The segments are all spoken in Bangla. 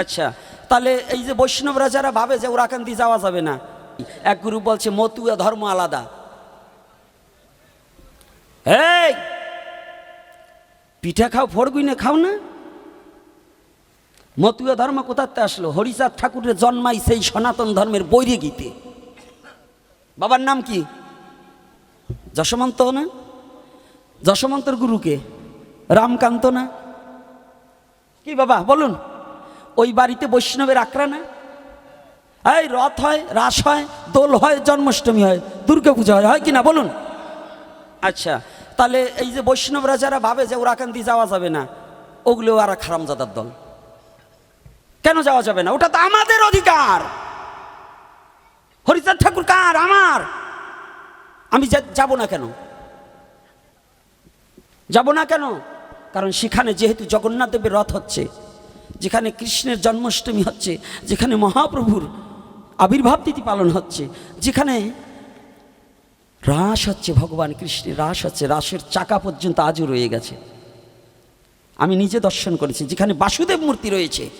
আচ্ছা তাহলে এই যে বৈষ্ণবরা যারা ভাবে যে ওরাকান দিয়ে যাওয়া যাবে না, এক গ্রুপ বলছে মতুয়া ধর্ম আলাদা। এই পিঠা খাও ফড়গুইনে খাও না? মতুয়া ধর্ম কোথাতে আসলো? হরিচাঁদ ঠাকুরের জন্মাই সেই সনাতন ধর্মের বৈরে গীতে বাবার নাম কি? যশমন্ত না? যশমন্তর গুরুকে? রামকান্ত না? কি বাবা, বলুন। ওই বাড়িতে বৈষ্ণবের আক্রা না এই রথ হয়, রাস হয়, দোল হয়, জন্মাষ্টমী হয় দুর্গা পূজা হয়। হয় কি না বলুন? আচ্ছা তাহলে এই যে বৈষ্ণবরা যারা ভাবে যে ওরাকান দিয়ে যাওয়া যাবে না, ওগুলো আর খারামজাদার দল। কেন যাওয়া যাবে না? ওটা তো আমাদের অধিকার। হরিচাঁদ ঠাকুর কার? আমার। আমি যাব না কেন? যাব না কেন? কারণ সেখানে যেহেতু জগন্নাথ দেবের রথ হচ্ছে যেখানে কৃষ্ণের জন্মাষ্টমী হচ্ছে, যেখানে মহাপ্রভুর আবির্ভাব তিথি পালন হচ্ছে, যেখানে রাস হচ্ছে ভগবান কৃষ্ণের, রাস হচ্ছে, রাসের চাকা পর্যন্ত আজও রয়ে গেছে। আমি নিজে দর্শন করেছি, যেখানে বাসুদেব মূর্তি রয়েছে।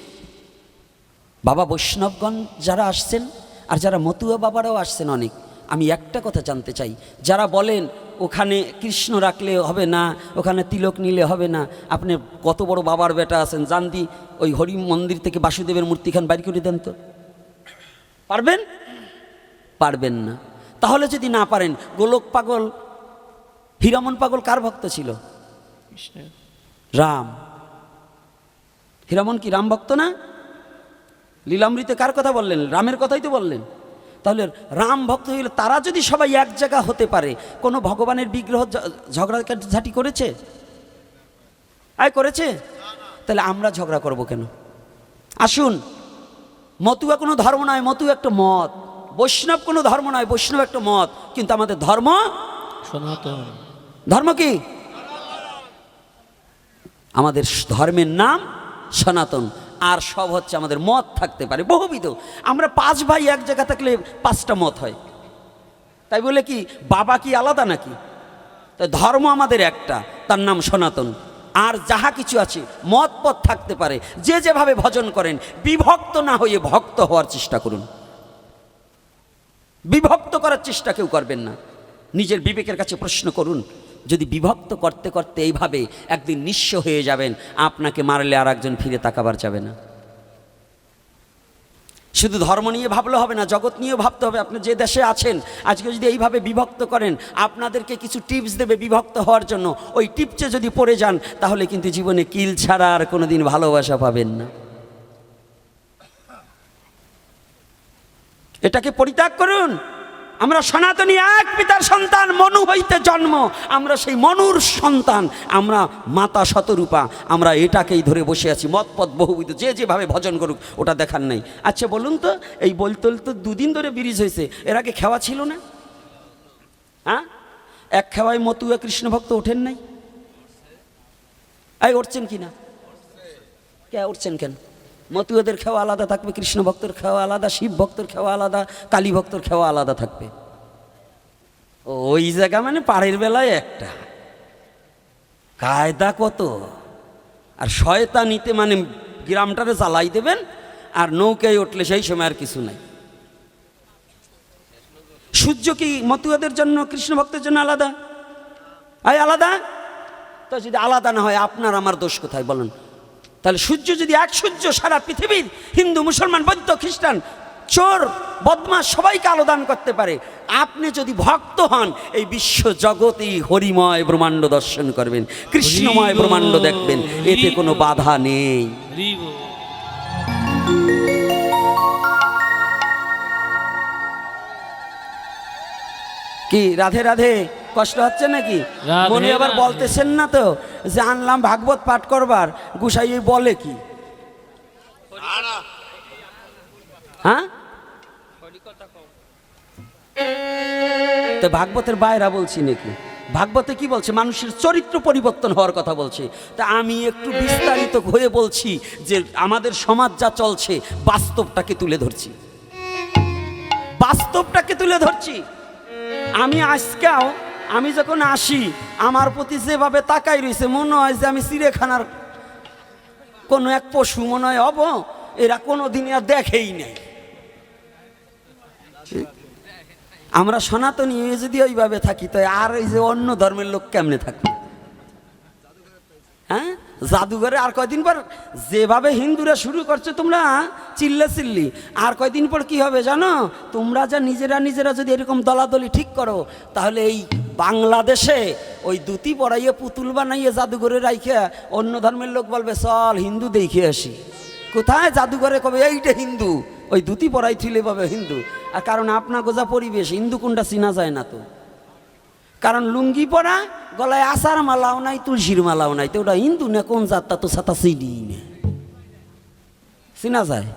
বাবা বৈষ্ণবগণ যারা আসছেন, আর যারা মতুয়া বাবারাও আসছেন অনেক। আমি একটা কথা জানতে চাই। যারা বলেন ওখানে কৃষ্ণ রাখলে হবে না ওখানে তিলক নিলে হবে না আপনি কত বড় বাবার বেটা আছেন জানদি ওই হরি মন্দির থেকে বাসুদেবের মূর্তিখান বাইর করে দেন তো? পারবেন? পারবেন না। তাহলে যদি না পারেন গোলক পাগল হীরামন পাগল কার ভক্ত ছিল? রাম। হীরামন কি রাম ভক্ত না? লীলামৃতে কার কথা বললেন? রামের কথাই তো বললেন। তাহলে রাম ভক্ত হইলে তারা যদি সবাই এক জায়গা হতে পারে কোনো ভগবানের বিগ্রহ ঝ- ঝগড়া ঝাঁটি করেছে? আয় করেছে? তাহলে আমরা ঝগড়া করব কেন? আসুন মতুয়া কোনো ধর্ম নয় মতু একটা মত। বৈষ্ণব কোনো ধর্ম নয় বৈষ্ণব একটা মত কিন্তু আমাদের ধর্ম? সনাতন। ধর্ম কি? আমাদের ধর্মের নাম সনাতন। আর সব হচ্ছে আমাদের মত থাকতে পারে, বহুবিধ। আমরা পাঁচ ভাই এক জায়গা থাকলে পাঁচটা মত হয়। তাই বলে কি, বাবা কি আলাদা নাকি? তাই ধর্ম আমাদের একটা, তার নাম সনাতন। আর যাহা কিছু আছে মত পথ থাকতে পারে। যে যেভাবে ভজন করেন, বিভক্ত না হয়ে ভক্ত হওয়ার চেষ্টা করুন। বিভক্ত করার চেষ্টা কেউ করবেন না। নিজের বিবেকের কাছে প্রশ্ন করুন যদি বিভক্ত করতে করতে এইভাবে একদিন নিঃস্ব হয়ে যাবেন, আপনাকে মারলে আর একজন ফিরে তাকাবার যাবে না। শুধু ধর্ম নিয়ে ভাবলে হবে না, জগৎ নিয়েও ভাবতে হবে, আপনি যে দেশে আছেন, আজকে যদি এইভাবে বিভক্ত করেন, আপনাদেরকে কিছু টিপস দেবে বিভক্ত হওয়ার জন্য। ওই টিপসে যদি পড়ে যান, তাহলে কিন্তু জীবনে কিল ছাড়া আর কোনোদিন ভালোবাসা পাবেন না। এটাকে পরিত্যাগ করুন। আমরা সনাতনী এক পিতার সন্তান, মনু হইতে জন্ম। আমরা সেই মনুর সন্তান, আমরা মাতা শতরূপা। আমরা এটাকেই ধরে বসে আছি, মতপথ বহুবিধ, যে যেভাবে ভজন করুক, ওটা দেখার নাই। আচ্ছা বলুন তো, এই বলতল তো দুদিন ধরে ব্রিজ হয়েছে, এর আগে খেওয়া ছিল না? হ্যাঁ? এক খেওয়ায় মতুয়া কৃষ্ণ ভক্ত ওঠেন নাই? এই উঠছেন কি না কে উঠছেন কেন? মতুয়াদের খাওয়া আলাদা থাকবে, কৃষ্ণ ভক্তর খাওয়া আলাদা, শিব ভক্তর খাওয়া আলাদা, কালী ভক্তর খাওয়া আলাদা থাকবে। ওই জায়গা মানে পাড়ের বেলায় একটা। কায়দা কত? আর শয়তা নিতে মানে গ্রামটারে জ্বালাই দেবেন, আর নৌকায় উঠলে সেই সময় আর কিছু নাই। সূর্য কি মতুয়াদের জন্য, কৃষ্ণ ভক্তের জন্য আলাদা? আয় আলাদা? তো যদি আলাদা না হয়, আপনার আমার দোষ কোথায় বলুন? তাহলে সূর্য যদি এক সূর্য সারা পৃথিবীর হিন্দু মুসলমান বৌদ্ধ খ্রিস্টান চোর বদমাস সবাইকে আলোদান করতে পারে। আপনি যদি ভক্ত হন এই বিশ্ব জগতেই হরিময় ব্রহ্মাণ্ড দর্শন করবেন কৃষ্ণময় ব্রহ্মাণ্ড দেখবেন এতে কোনো বাধা নেই। কি রাধে রাধে? কষ্ট হচ্ছে নাকি? মনে আবার বলতেছেন না তো যে আনলাম ভাগবত পাঠ করবার গুসাই বলে কি? হ্যাঁ? তো ভাগবতের বাইরা বলছি নাকি? ভাগবতে কি বলছে? মানুষের চরিত্র পরিবর্তন হওয়ার কথা বলছে। তা আমি একটু বিস্তারিত হয়ে বলছি যে আমাদের সমাজ যা চলছে বাস্তবটাকে তুলে ধরছি। বাস্তবটাকে তুলে ধরছি। আমি আজকেও আমি যখন আসি, আমার প্রতি যেভাবে তাকাই রয়েছে, মনে হয় যে আমি চিড়িয়াখানার কোনো এক পশু, মনে হয় হব এরা কোনো দিন আর দেখেই নাই। আমরা সনাতনী যদি ওইভাবে থাকি তো আর এই যে অন্য ধর্মের লোক কেমনে থাকবে হ্যাঁ? জাদুঘরে আর কয়দিন পর, যেভাবে হিন্দুরা শুরু করছে, তোমরা চিল্লে চিল্লি। আর কয়দিন পর কি হবে জানো? তোমরা যা নিজেরা নিজেরা যদি এরকম দলাদলি ঠিক করো, তাহলে এই বাংলাদেশে ওই দুতি পড়াইয়ে পুতুল বানাইয়ে জাদুঘরে রাইখে অন্য ধর্মের লোক বলবে, চল, হিন্দু দেখে আসি। কোথায় জাদুঘরে কবে? এইটা হিন্দু। ওই দুতি পড়াই থিলে পাবে হিন্দু। আর কারণ আপনা গোজা পরিবেশ, হিন্দু কোনটা চিনা যায় না তো। কারণ লুঙ্গি পরা, গলায় আসার মালাও নাই, তুলসীর মালাও নাই। তো ওটা হিন্দু না কোন জাতটা? তো সাতা চিনি না। চিনা যায়?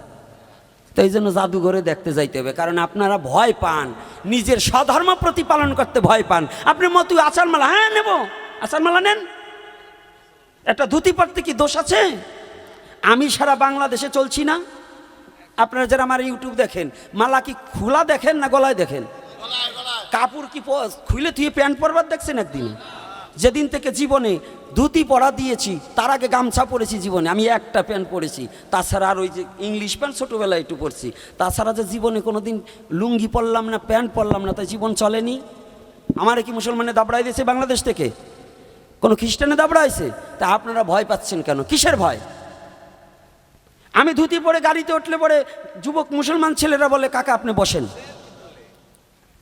তো এই জন্য জাদুঘরে দেখতে যাইতে হবে কারণ আপনারা ভয় পান। নিজের স্বধর্ম প্রতিপালন করতে ভয় পান। আপনি মতো আচার মালা হ্যাঁ নেব। আচার মালা নেন। একটা ধুতি পরতে কি দোষ আছে? আমি সারা বাংলাদেশে চলছি না। আপনারা যারা আমার ইউটিউব দেখেন মালা কি খোলা দেখেন না গলায় দেখেন? কাপড় কি খুলে তুই প্যান্ট পরবার দেখছেন একদিন? যেদিন থেকে জীবনে ধুতি পরা দিয়েছি, তার আগে গামছা পরেছি জীবনে। আমি একটা প্যান্ট পরেছি। তাছাড়া আর ওই যে ইংলিশ প্যান্ট ছোটোবেলায় একটু পরছি। তাছাড়া যে জীবনে কোনো দিন লুঙ্গি পরলাম না, প্যান্ট পরলাম না, তাই জীবন চলেনি। আমার কি মুসলমানে দাবড়াই দিয়েছে বাংলাদেশ থেকে? কোনো খ্রিস্টানে দাবড়াইছে? তা আপনারা ভয় পাচ্ছেন কেন? কিসের ভয়? আমি ধুতি পরে গাড়িতে উঠলে পরে যুবক মুসলমান ছেলেরা বলে, কাকা, আপনি বসেন।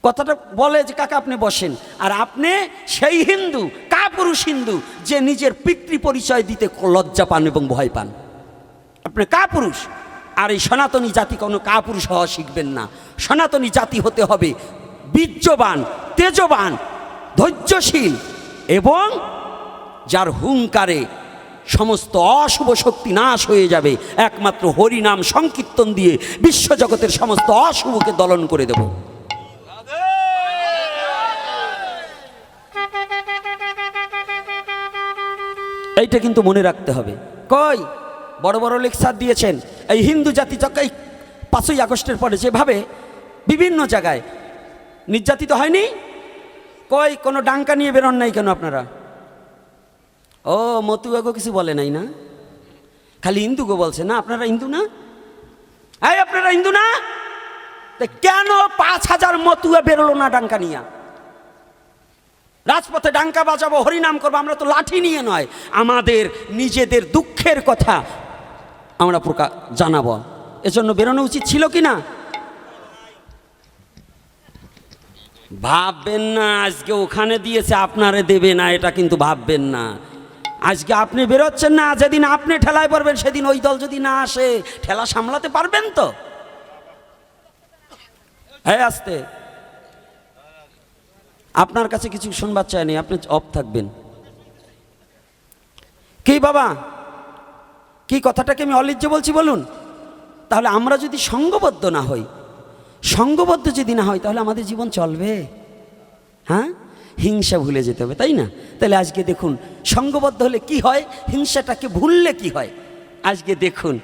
কথাটা বলে যে, কাকা, আপনি বসেন। আর আপনি সেই হিন্দু, কাপুরুষ হিন্দু, যে নিজের পিতৃ পরিচয় দিতে লজ্জা পান এবং ভয় পান। আপনি কাপুরুষ। আর এই সনাতনী জাতি কোনো কাপুরুষ হওয়া শিখবেন না। সনাতনী জাতি হতে হবে বীর্যবান, তেজবান, ধৈর্যশীল এবং যার হুঙ্কারে সমস্ত অশুভ শক্তি নাশ হয়ে যাবে, একমাত্র হরিনাম সংকীর্তন দিয়ে বিশ্বজগতের সমস্ত অশুভকে দলন করে দেব। এইটা কিন্তু মনে রাখতে হবে। কই? বড় বড় লেকচার দিয়েছেন। এই হিন্দু জাতি এই পাঁচই আগস্টের পরে যেভাবে বিভিন্ন জায়গায় নির্যাতিত হয়নি? কই, কোনো ডাঙ্কা নিয়ে বেরোন নাই কেন আপনারা? ও মতুয়াগো কিছু বলে নাই না? খালি হিন্দুগো বলছে না, আপনারা হিন্দু না? এই, আপনারা হিন্দু না? কেন পাঁচ হাজার মতুয়া বেরোলো না ডাঙ্কা নিয়া? রাজপথে ডাঙ্কা বাজাবো, হরিনাম করব, আমরা তো লাঠি নিয়ে নয়। আমাদের নিজেদের দুঃখের কথা আমরা প্রকাশ জানাব। এজন্য বেরোনো উচিত ছিল কি না? ভাববেন না, আজকে ওখানে দিয়েছে, আপনারে দেবে না, এটা কিন্তু ভাববেন না। আজকে আপনি বেরোচ্ছেন না, যেদিন আপনি ঠেলায় পড়বেন, সেদিন ওই দল যদি না আসে, ঠেলা সামলাতে পারবেন তো? হ্যাঁ আসতে। আপনার কাছে কিছু শুনবার চাইনি আপনি অফ থাকবেন। কি বাবা? কি কথাটাকে আমি অলিজ্য বলছি বলুন? তাহলে আমরা যদি সঙ্গবদ্ধ না হই, সঙ্গবদ্ধ যদি না হয় তাহলে আমাদের জীবন চলবে। হ্যাঁ? হিংসা ভুলে যেতে হবে, তাই না? তাহলে আজকে দেখুন, সঙ্গবদ্ধ হলে কি হয়? হিংসাটাকে ভুললে কি হয়? আজকে দেখুন